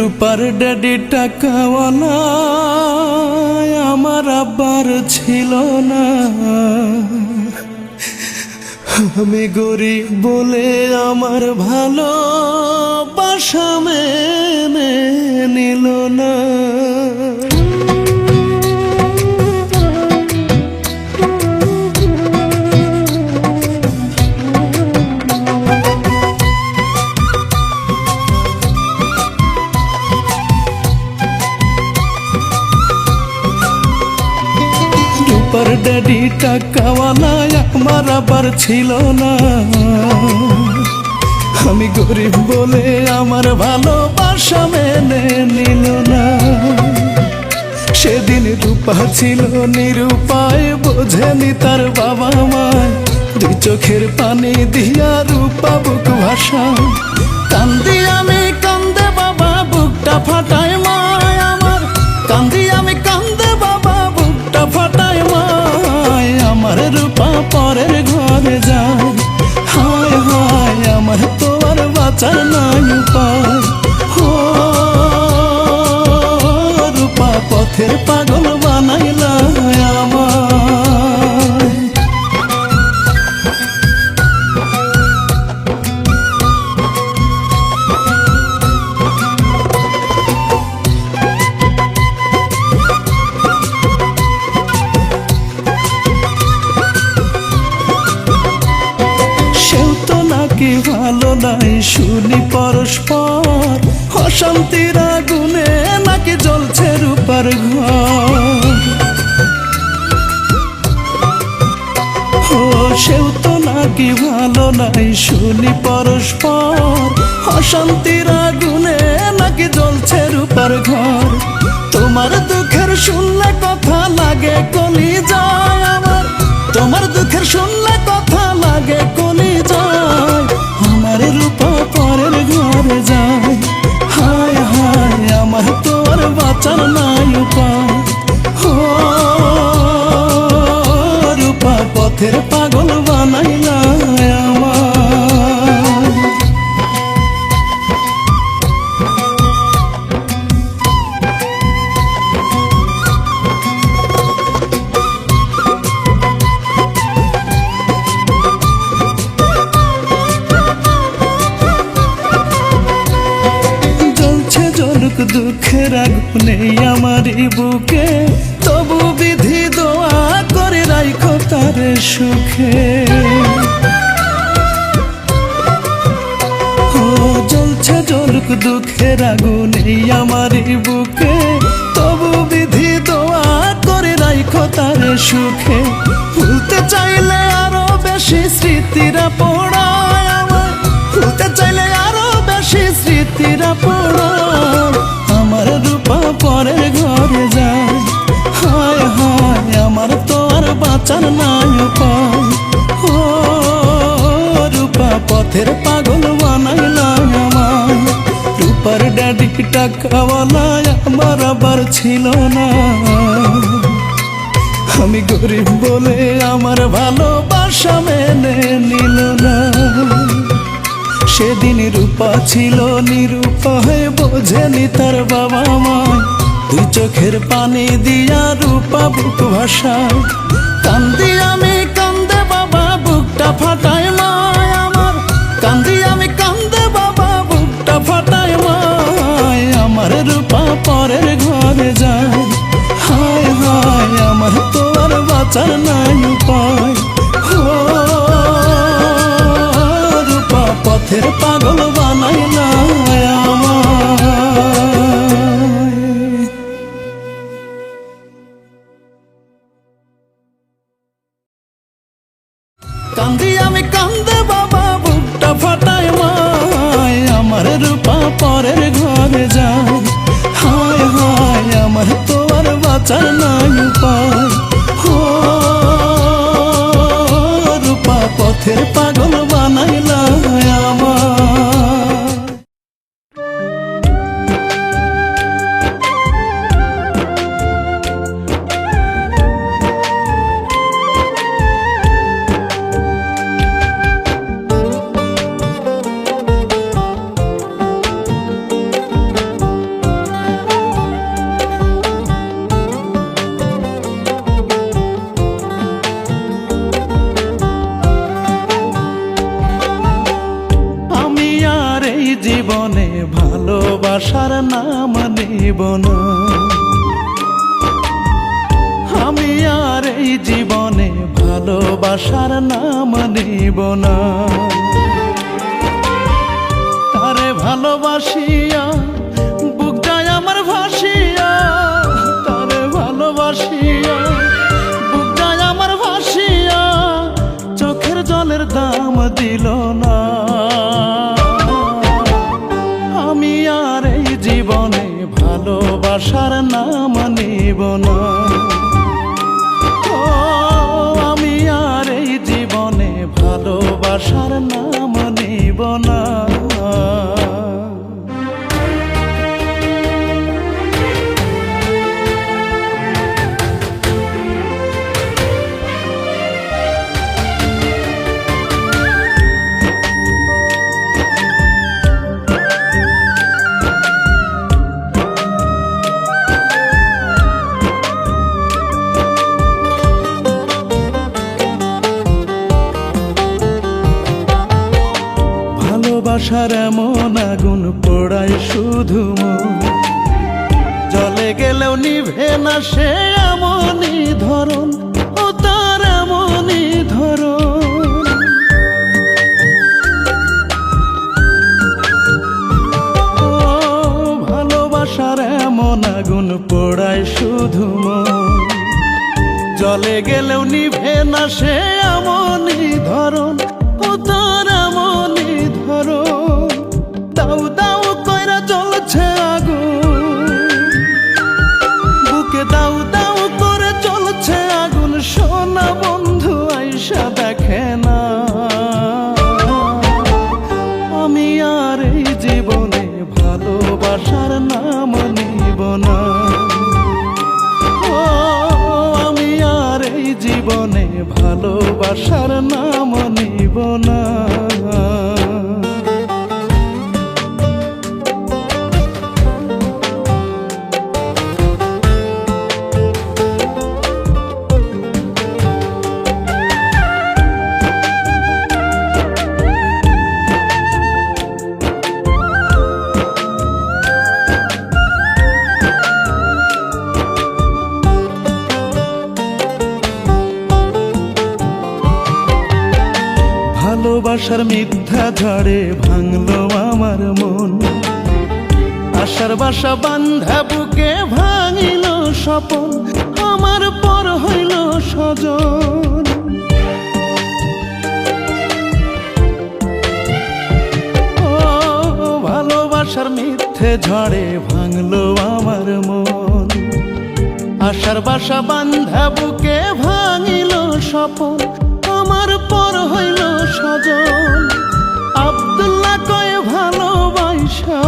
রূপার ড্যাডি টাকাওয়ালা, আমার আব্বার ছিল না। আমি গরিব বলে আমার ভালো বাসা মেনে নিল না। ড্যাডি টাকাওয়ালা আমার আবার ছিল না। আমি গরিব বলে আমার ভালোবাসা মেনে নিল না। সেদিন রূপা ছিল নিরুপায়, বোঝেনি তার বাবা মায় দুই চোখের পানি দিয়া রূপা বুক ভাষা কান্দি আমি অশান্তির আগুনে নাকি জ্বলছে রূপার ঘর? তো নাকি ভালো নাই শুনি পরস্পর। অশান্তির আগুনে নাকি জ্বলছে রূপার ঘর? তোমার দুঃখের শুনলে কথা লাগে কলি যায় তোমার বাঁচার নাই উপায় পথের পাগল বানাইলা আমার আগুনে আমারই বুকে, তবু বিধি দোয়া করে রাইখো তার সুখে। ও, জ্বলছে জলুক দুঃখের আগুনে আমারই বুকে, তবু বিধি দোয়া করে রাইখো তার সুখে। ভুলতে চাইলে আরও বেশি স্মৃতিরা পড়ায় আমার ভুলতে চাইলে আরও বেশি স্মৃতিরা পড়ায় ড্যাডি টাকাওয়ালা আমার আবার ছিল না। আমি গরিব বলে আমার ভালোবাসা মেনে নিল না। সেদিন রূপা ছিল নিরূপায় বোঝেনি তার বাবা মায় দুই চোখের পানি দিয়া রূপা বুক আমি কান্দে রূপা পরের ঘরে যায়। হায় হায় আমার তো আর বাঁচার নাই উপায়। আশার এমন আগুন পোড়ায় শুধু জলে গেলেও নিভে না সে এমনই ধরন, ও তার এমনই ধরন। ভালোবাসার শুধু জলে গেলেও নিভে না সে এমনই ধরন আশার মিথ্যা ঝড়ে ভাঙলো আমার মন। আশার বাসা বান্ধা বুকে ভাঙিল স্বপন, আমার পর হইল স্বজন। ও, ভালোবাসার মিথ্যে ঝড়ে ভাঙলো আমার মন। আশার বাসা বান্ধা বুকে ভাঙিল স্বপন তোমার পর হইল সজন আবদুল্লাহ কয়ে ভালোবাসা।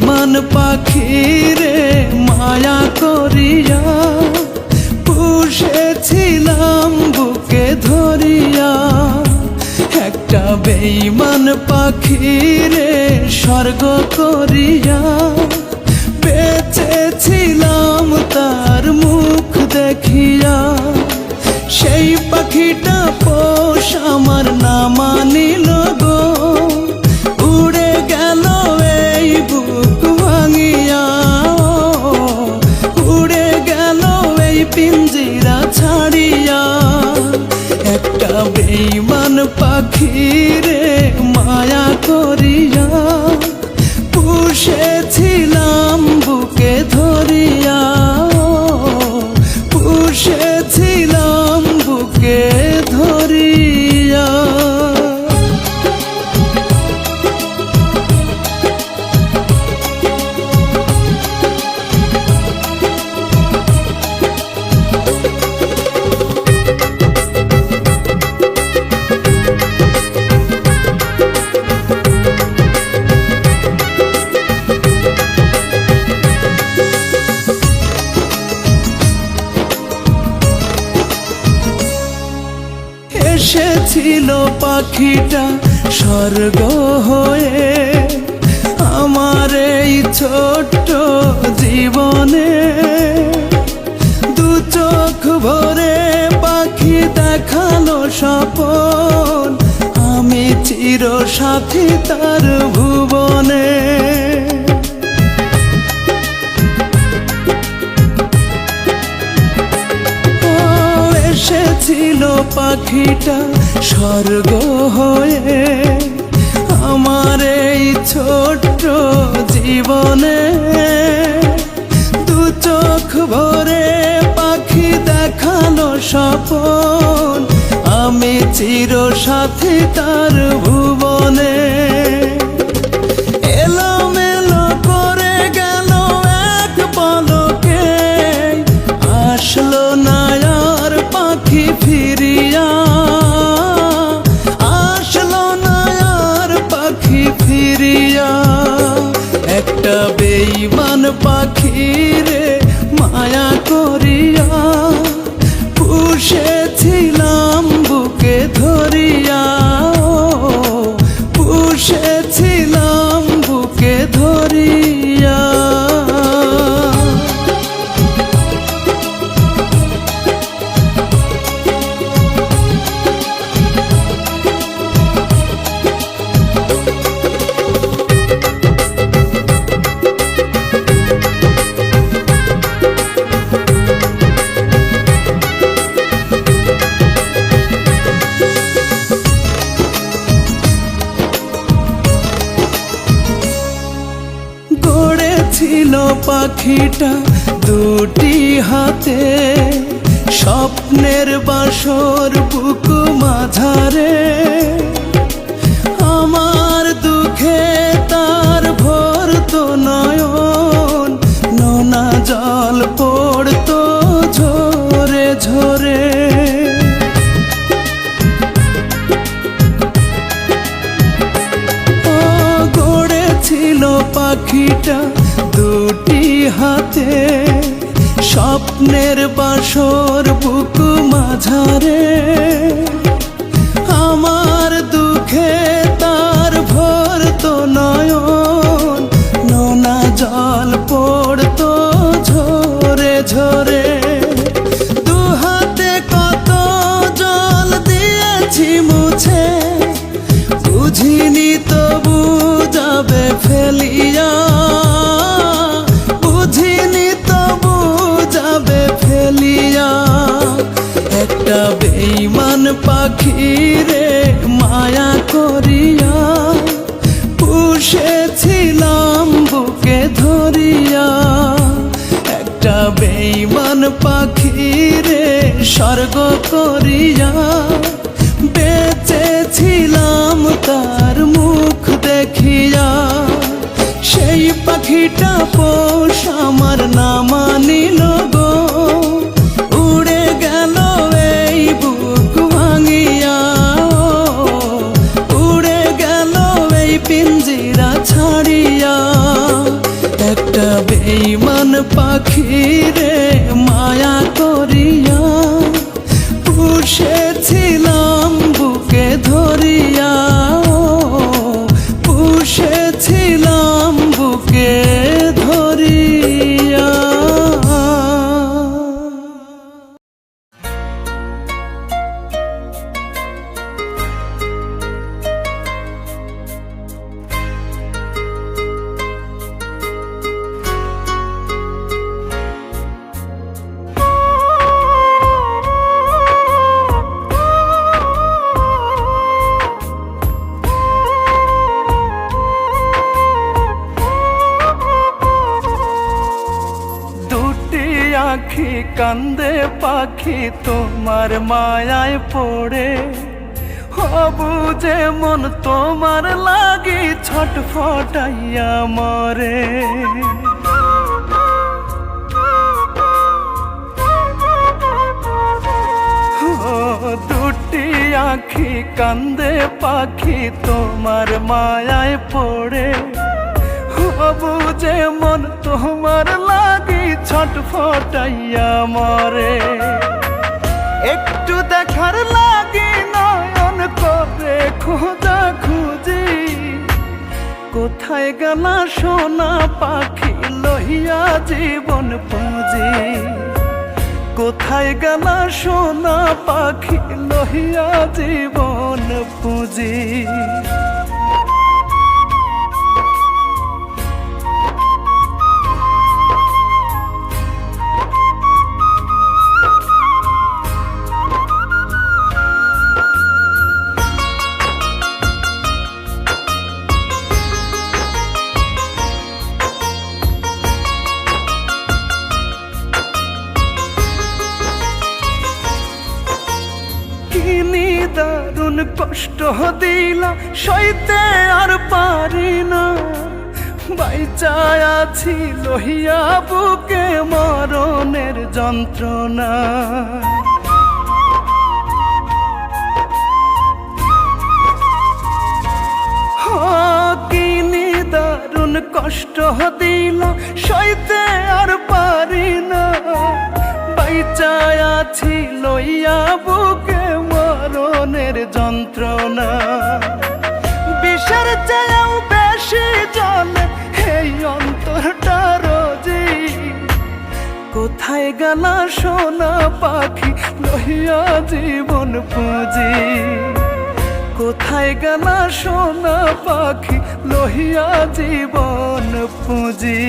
বিমান পাখিরে মায়া করিয়া, পুষেছিলাম বুকে ধরিয়া। একটা বেইমান পাখিরে স্বর্গ করিয়া, বেঁচেছিলাম তার মুখ দেখিয়া। সেই পাখিটা পোষ আমার নামা বেইমান পাখিরে মায়া করিয়া পুষেছিলাম ছোট্ট জীবনে দু চোখ ভরে পাখি দেখাল স্বপন। আমি চির সাথী তার ভুবনে। এসেছিল পাখিটা স্বর্গ হয়ে আমার এই ছোট্ট জীবনে দু চোখ ভরে পাখি দেখাল স্বপন। আমি চির সাথী তার ভুবনে। পাখিটা দুটি হাতে স্বপ্নের বাসর বুকু মাঝারে। আমার দুঃখে দুটি হাতে স্বপ্নের বাসর বুক মাঝারে। আমার দুঃখে তার ভরতো নয়ন, নোনা জল পড়তো ঝরে ঝরে। দু হাতে কত জল দিয়েছি মুছে, বুঝিনি তবু যাবে ফেলিয়া। বেইমান পাখি রে, মায়া করিয়া পুষেছিলাম বুকে ধরিয়া। একটা বেইমান পাখি রে, স্বর্গ করিয়া বেঁচেছিলাম তার মুখ দেখিয়া। সেই পাখিটা পোষ আমার না মানিল একটা বেইমান তোমার মায়ায় পড়ে। হবু যে মন তোমার লাগি ছটফটাইয়া মরে। ও দুটি আখি কান্দে পাখি তোমার মায়ায় পড়ে। হবু যে মন তোমার লাগি ছটফটাইয়া মরে। একটু দেখার লাগে নয়ন করে খোঁজা খুঁজি। কোথায় গেলা সোনা পাখি লহিয়া জীবন পুঁজি? কোথায় গেলা সোনা পাখি লহিয়া জীবন পুঁজি? বাইচায় আছি লহিয়া বুকে মরণের যন্ত্রণা। দারুণ কষ্ট দিল, সইতে আর পারি না। বাইচায় আছি লইয়া বুকে মরণের যন্ত্রণা। বিষের চেয়েও বেশি জলে এই অন্তরটা রোজি। কোথায় গেলা সোনা পাখি লইয়া জীবন পুঁজি। কোথায় গেলা সোনা পাখি লহিয়া জীবন পুঁজি।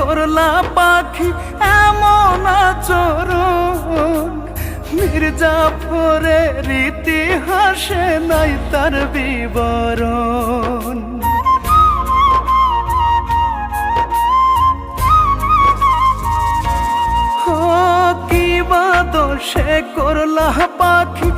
করলা পাখি এমন আচরণ। মির্জাফরের ইতিহাসে নাই তার বিবরণ। দোষে করলা পাখি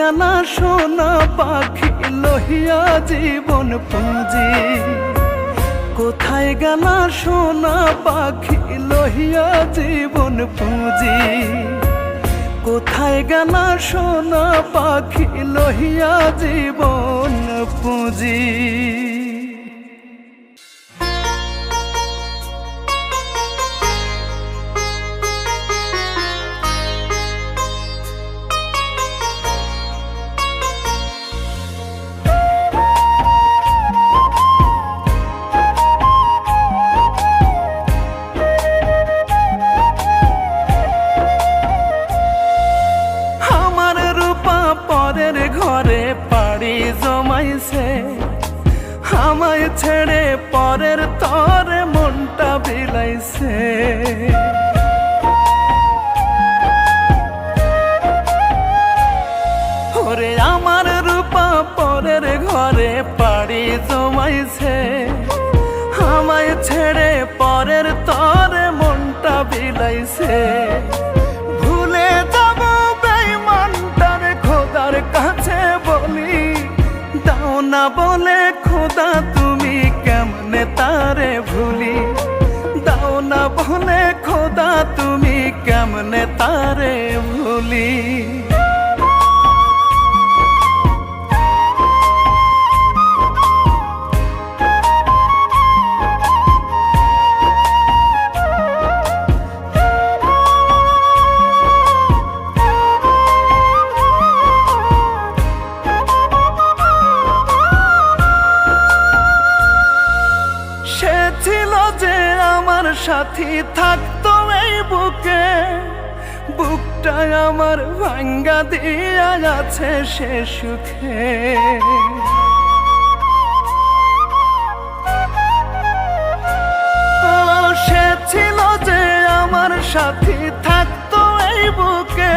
গেলা সোনা পাখি লহিয়া জীবন পুঁজি। কোথায় গেলা সোনা পাখি লহিয়া জীবন পুঁজি? কোথায় গেলা সোনা পাখি লহিয়া জীবন পুঁজি? খোদা তুমি কেমনে তারে ভুলি? সাথী থাক আমার ভাঙ্গা দিয়া যাচ্ছে সে সুখে। সে ছিল যে আমার সাথী, থাকতো এই বুকে।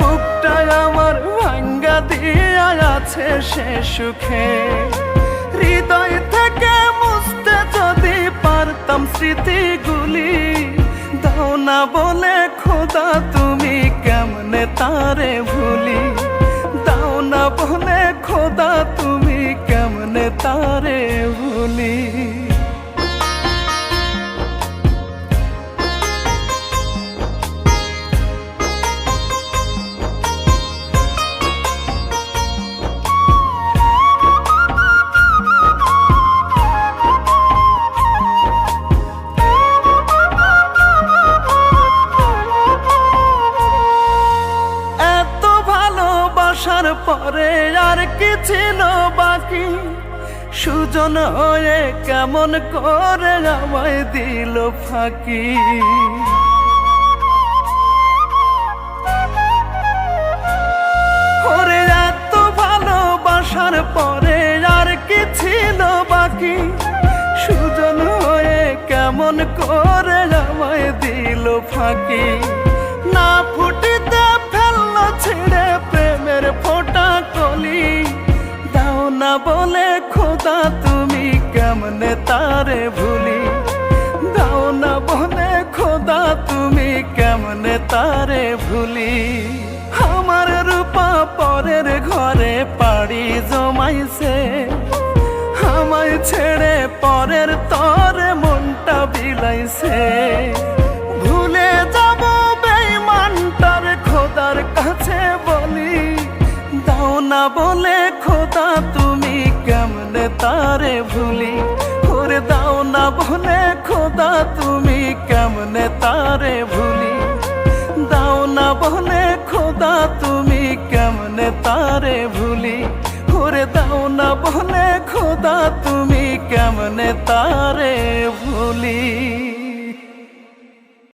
বুকটা আমার ভাঙ্গা দিয়া আছে সে সুখে। হৃদয় থেকে মুছতে যদি পারতাম স্মৃতিগুলি দাও না বলে খোদা, তুমি কেমনে তারে ভুলি? দাও না বলে খোদা, তুমি কেমনে তারে ভুলি? পরে আর কি ছিল বাকি। সুজন হয়ে কেমন করে আমায় দিল ফাঁকি। ওরে এত ভালোবাসার পরে আর কি ছিল বাকি। সুজন হয়ে কেমন করে আমায় দিল ফাঁকি। কেমনে তারে ভুলি। দাও না বনে খোদা, তুমি কেমনে তারে ভুলি? আমার রূপা পরের ঘরে পাড়ি জমাইছে। আমায় ছেড়ে পরের তরে মনটা বিলাইছে। তারে ভুলি ওরে দাও না ভুলে খোদা, তুমি কেমনে তারে ভুলি? দাও না বলে খোদা, তুমি কেমনে তারে ভুলি? ওরে দাও না বলে খোদা, তুমি কেমনে তারে ভুলি?